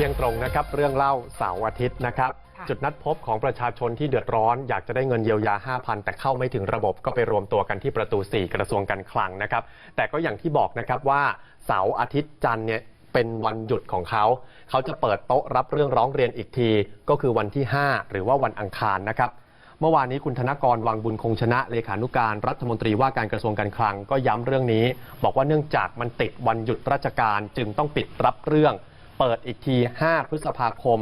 ที่ยงตรงนะครับ เรื่องเล่าเสาร์อาทิตย์นะครับค่ะจุดนัดพบของประชาชนที่เดือดร้อน อยากจะได้เงินเยียวยา 5,000 แต่เข้าไม่ถึงระบบก็ไปรวมตัวกันที่ประตู 4 กระทรวงการคลังนะครับ แต่ก็อย่างที่บอกนะครับว่าเสาร์อาทิตย์จันทร์เนี่ยเป็นวันหยุดของเขา เขาจะเปิดโต๊ะรับเรื่องร้องเรียนอีกที ก็คือวันที่ 5 หรือว่าวันอังคารนะครับเมื่อวานนี้คุณธนกรวังบุญคงชนะเลขานุการรัฐมนตรีว่าการกระทรวงการคลังก็ย้ำเรื่องนี้ บอกว่าเนื่องจากมันติดวันหยุดราชการจึงต้องปิดรับเรื่อง เปิดอีกที 5 พฤษภาคม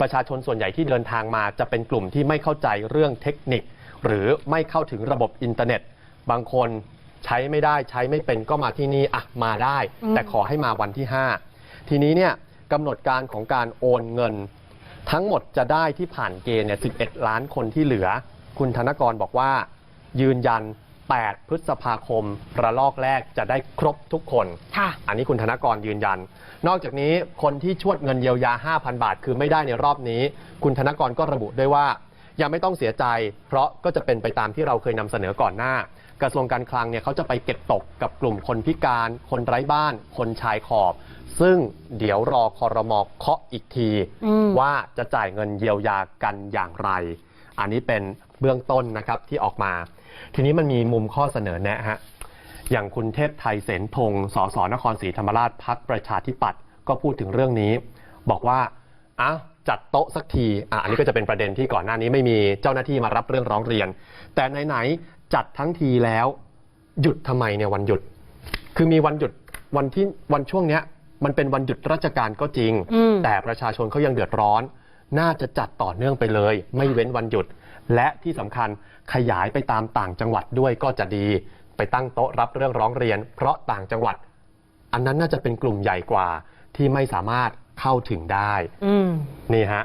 ประชาชนส่วนใหญ่ที่เดินทางมาจะเป็นกลุ่มที่ไม่เข้าใจเรื่องเทคนิค หรือไม่เข้าถึงระบบอินเทอร์เน็ต บางคนใช้ไม่ได้ใช้ไม่เป็นก็มาที่นี่อะมาได้ แต่ขอให้มาวันที่ 5 ทีนี้เนี่ยกำหนดการของการโอนเงิน ทั้งหมดจะได้ที่ผ่านเกณฑ์เนี่ย11 ล้านคนที่เหลือ คุณธนกรบอกว่ายืนยัน 8 พฤษภาคมระลอกแรกจะได้ครบทุกคน ค่ะ อันนี้คุณธนกรยืนยัน นอกจากนี้คนที่ชวดเงินเยียวยา 5,000 บาท คือไม่ได้ในรอบนี้ คุณธนกรก็ระบุด้วยว่า ยังไม่ต้องเสียใจ เพราะก็จะเป็นไปตามที่เราเคยนำเสนอก่อนหน้า กระทรวงการคลังเนี่ยเขาจะไปเก็บตกกับกลุ่มคนพิการ คนไร้บ้าน คนชายขอบ ซึ่งเดี๋ยวรอคอรมอเคาะอีกที อืม ว่าจะจ่ายเงินเยียวยากันอย่างไร อันนี้เป็นเบื้องต้นนะครับที่ออกมา ทีนี้มันมีมุมข้อเสนอแนะฮะอย่างคุณเทพไทยเสนพงศ์สสนครศรีธรรมราชพักประชาธิปัตย์ก็พูดถึงเรื่องนี้ บอกว่าอ้าวจัดโต๊ะสักทีอะอันนี้ก็จะเป็นประเด็นที่ก่อนหน้านี้ไม่มีเจ้าหน้าที่มารับเรื่องร้องเรียน แต่ไหนๆจัดทั้งทีแล้ว หยุดทำไมเนี่ยวันหยุด คือมีวันหยุดวันที่วันช่วงเนี้ยมันเป็นวันหยุดราชการก็จริงอืมแต่ประชาชนเขายังเดือดร้อน น่าจะจัดต่อเนื่องไปเลย ไม่เว้นวันหยุด และที่สำคัญขยายไปตามต่างจังหวัดด้วยก็จะดีไปตั้งโต๊ะรับเรื่องร้องเรียน เพราะต่างจังหวัด อันนั้นน่าจะเป็นกลุ่มใหญ่กว่าที่ไม่สามารถเข้าถึงได้อืมนี่ฮะ